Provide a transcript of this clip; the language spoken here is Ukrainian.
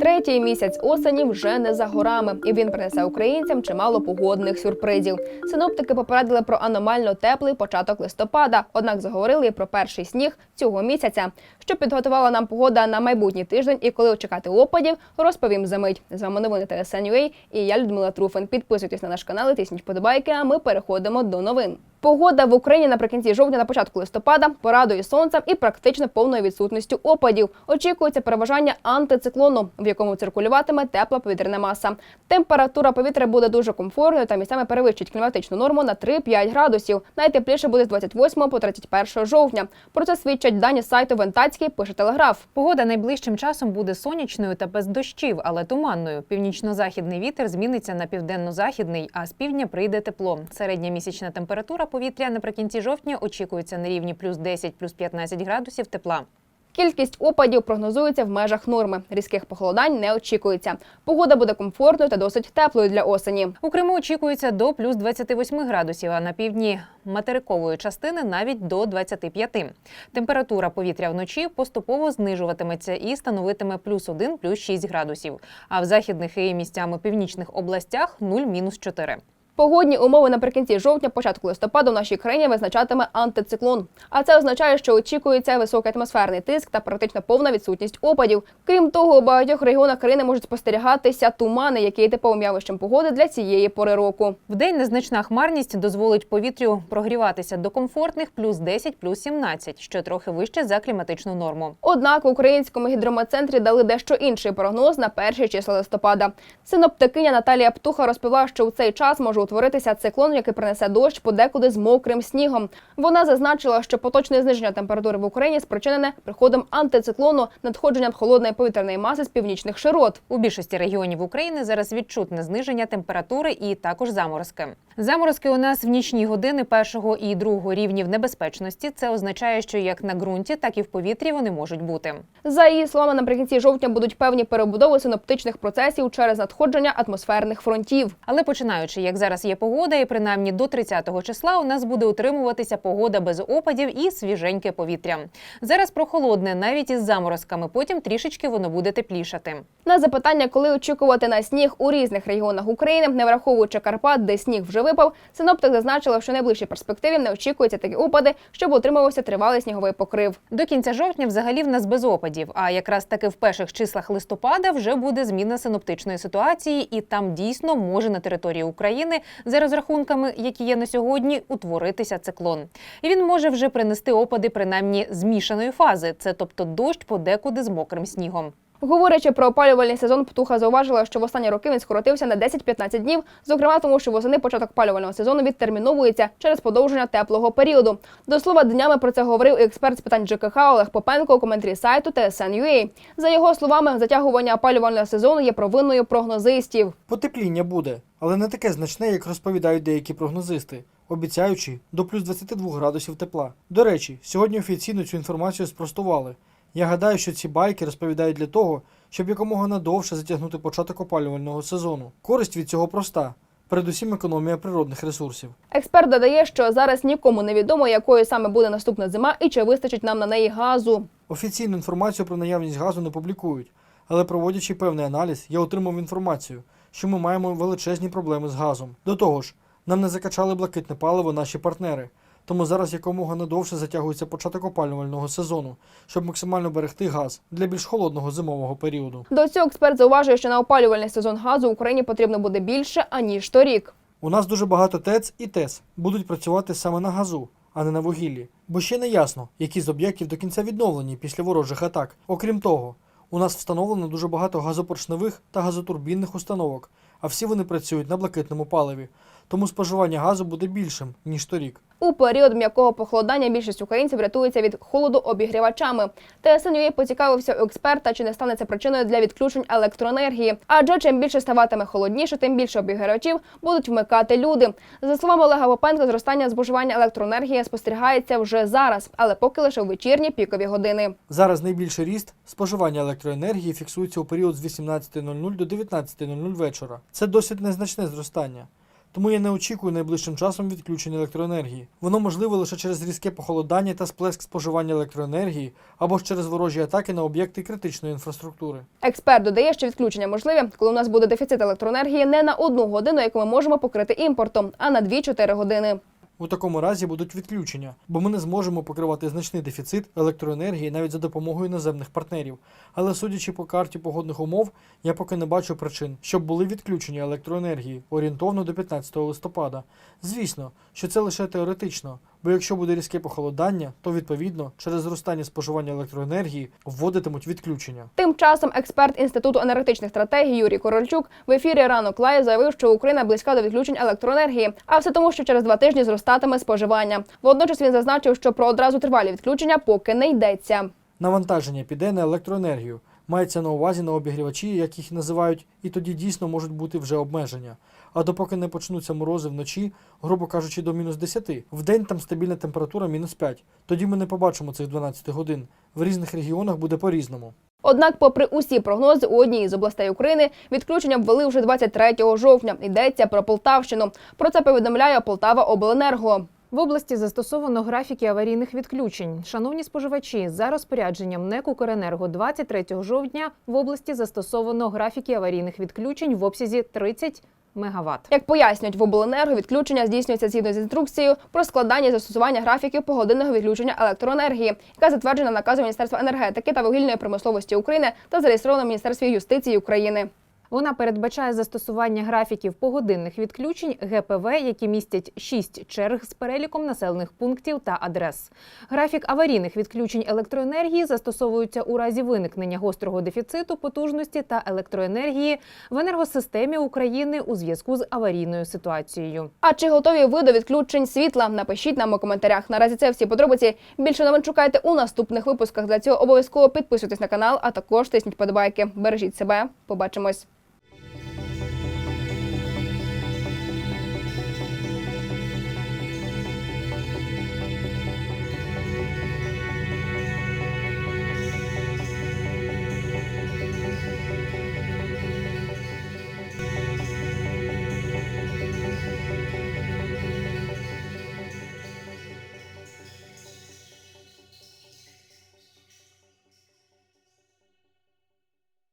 Третій місяць осені вже не за горами, і він принесе українцям чимало погодних сюрпризів. Синоптики попередили про аномально теплий початок листопада, однак заговорили про перший сніг цього місяця. Що підготувала нам погода на майбутній тиждень і коли чекати опадів, розповім за мить. З вами новини ТСН.UA і я Людмила Труфен. Підписуйтесь на наш канал, тисніть подобайки. А ми переходимо до новин. Погода в Україні наприкінці жовтня на початку листопада порадує сонцем і практично повною відсутністю опадів. Очікується переважання антициклону, в якому циркулюватиме тепла повітряна маса. Температура повітря буде дуже комфортною та місцями перевищить кліматичну норму на 3-5 градусів. Найтепліше буде з 28 по 31 жовтня. Про це свідчать дані сайту Вентацький, пише телеграф. Погода найближчим часом буде сонячною та без дощів, але туманною. Північно-західний вітер зміниться на південно-західний, а з півдня прийде тепло. Середня місячна температура повітря наприкінці жовтня очікується на рівні плюс 10, плюс 15 градусів тепла. Кількість опадів прогнозується в межах норми. Різких похолодань не очікується. Погода буде комфортною та досить теплою для осені. У Криму очікується до плюс 28 градусів, а на півдні материкової частини навіть до 25. Температура повітря вночі поступово знижуватиметься і становитиме плюс 1, плюс 6 градусів. А в західних і місцями північних областях 0, мінус 4. Погодні умови наприкінці жовтня, початку листопада в нашій країні визначатиме антициклон. А це означає, що очікується високий атмосферний тиск та практично повна відсутність опадів. Крім того, у багатьох регіонах країни можуть спостерігатися тумани, які є типовим явищем погоди для цієї пори року. Вдень незначна хмарність дозволить повітрю прогріватися до комфортних плюс 10, плюс 17, що трохи вище за кліматичну норму. Однак в українському гідрометцентрі дали дещо інший прогноз на перші числа листопада. Синоптикиня Наталія Птуха розповіла, що у цей час може утворитися циклон, який принесе дощ подекуди з мокрим снігом. Вона зазначила, що поточне зниження температури в Україні спричинене приходом антициклону, надходженням холодної повітряної маси з північних широт. У більшості регіонів України зараз відчутне зниження температури і також заморозки. Заморозки у нас в нічні години першого і другого рівнів небезпечності. Це означає, що як на ґрунті, так і в повітрі вони можуть бути. За її словами, наприкінці жовтня будуть певні перебудови синоптичних процесів через надходження атмосферних фронтів. Але починаючи, як зараз є погода, і принаймні до 30-го числа у нас буде утримуватися погода без опадів і свіженьке повітря. Зараз прохолодне, навіть із заморозками. Потім трішечки воно буде теплішати. На запитання, коли очікувати на сніг у різних регіонах України, не враховуючи Карпат, де сніг вже випав, синоптик зазначила, що в найближчій перспективі не очікуються такі опади, щоб утримувався тривалий сніговий покрив. До кінця жовтня взагалі в нас без опадів. А якраз таки в перших числах листопада вже буде зміна синоптичної ситуації, і там дійсно може на території України за розрахунками, які є на сьогодні, утворитися циклон. І він може вже принести опади принаймні змішаної фази, це тобто дощ подекуди з мокрим снігом. Говорячи про опалювальний сезон, птуха зауважила, що в останні роки він скоротився на 10-15 днів, зокрема тому, що восени початок опалювального сезону відтерміновується через подовження теплого періоду. До слова, днями про це говорив і експерт з питань ЖКХ Олег Попенко у коментарі сайту TSN.ua. За його словами, затягування опалювального сезону є провинною прогнозистів. Потепління буде, але не таке значне, як розповідають деякі прогнозисти, обіцяючи до плюс 22 градусів тепла. До речі, сьогодні офіційно цю інформацію спростували. Я гадаю, що ці байки розповідають для того, щоб якомога надовше затягнути початок опалювального сезону. Користь від цього проста. Передусім економія природних ресурсів. Експерт додає, що зараз нікому не відомо, якою саме буде наступна зима і чи вистачить нам на неї газу. Офіційну інформацію про наявність газу не публікують, але проводячи певний аналіз, я отримав інформацію, що ми маємо величезні проблеми з газом. До того ж, нам не закачали блакитне паливо наші партнери. Тому зараз якомога надовше затягується початок опалювального сезону, щоб максимально берегти газ для більш холодного зимового періоду. До цього експерт зауважує, що на опалювальний сезон газу Україні потрібно буде більше аніж торік. У нас дуже багато ТЕЦ і ТЕС будуть працювати саме на газу, а не на вугіллі. Бо ще не ясно, які з об'єктів до кінця відновлені після ворожих атак. Окрім того, у нас встановлено дуже багато газопоршневих та газотурбінних установок, а всі вони працюють на блакитному паливі. Тому споживання газу буде більшим ніж торік. У період м'якого похолодання більшість українців рятується від холоду обігрівачами. ТСНЮА поцікавився у експерта, чи не стане це причиною для відключень електроенергії. Адже чим більше ставатиме холодніше, тим більше обігрівачів будуть вмикати люди. За словами Олега Попенка, зростання збожування електроенергії спостерігається вже зараз, але поки лише у вечірні пікові години. Зараз найбільший ріст споживання електроенергії фіксується у період з 18.00 до 19.00 вечора. Це досить незначне зростання. Тому я не очікую найближчим часом відключення електроенергії. Воно можливо лише через різке похолодання та сплеск споживання електроенергії або ж через ворожі атаки на об'єкти критичної інфраструктури. Експерт додає, що відключення можливі, коли у нас буде дефіцит електроенергії не на одну годину, яку ми можемо покрити імпортом, а на 2-4 години. У такому разі будуть відключення, бо ми не зможемо покривати значний дефіцит електроенергії навіть за допомогою іноземних партнерів. Але судячи по карті погодних умов, я поки не бачу причин, щоб були відключення електроенергії орієнтовно до 15 листопада. Звісно, що це лише теоретично, бо якщо буде різке похолодання, то відповідно через зростання споживання електроенергії вводитимуть відключення. Тим часом експерт інституту енергетичних стратегій Юрій Корольчук в ефірі ранок лайв заявив, що Україна близька до відключень електроенергії, а все тому, що через два тижні зростатиме споживання. Водночас він зазначив, що про одразу тривалі відключення поки не йдеться. Навантаження піде на електроенергію. Мається на увазі на обігрівачі, як їх називають, і тоді дійсно можуть бути вже обмеження. А допоки не почнуться морози вночі, грубо кажучи, до мінус 10, в день там стабільна температура мінус 5. Тоді ми не побачимо цих 12 годин. В різних регіонах буде по-різному. Однак, попри усі прогнози, у одній із областей України відключення ввели вже 23 жовтня. Йдеться про Полтавщину. Про це повідомляє Полтава Обленерго. В області застосовано графіки аварійних відключень. Шановні споживачі, за розпорядженням НЕК «Укренерго» 23 жовтня в області застосовано графіки аварійних відключень в обсязі 30 мегаватт. Як пояснюють в обленерго, відключення здійснюється згідно з інструкцією про складання і застосування графіків погодинного відключення електроенергії, яка затверджена наказом Міністерства енергетики та вугільної промисловості України та зареєстрована в Міністерстві юстиції України. Вона передбачає застосування графіків погодинних відключень ГПВ, які містять 6 черг з переліком населених пунктів та адрес. Графік аварійних відключень електроенергії застосовується у разі виникнення гострого дефіциту потужності та електроенергії в енергосистемі України у зв'язку з аварійною ситуацією. А чи готові ви до відключень світла? Напишіть нам у коментарях. Наразі це всі подробиці. Більше новин шукайте у наступних випусках. Для цього обов'язково підписуйтесь на канал, а також тисніть подобайки. Бережіть себе. Побачимось.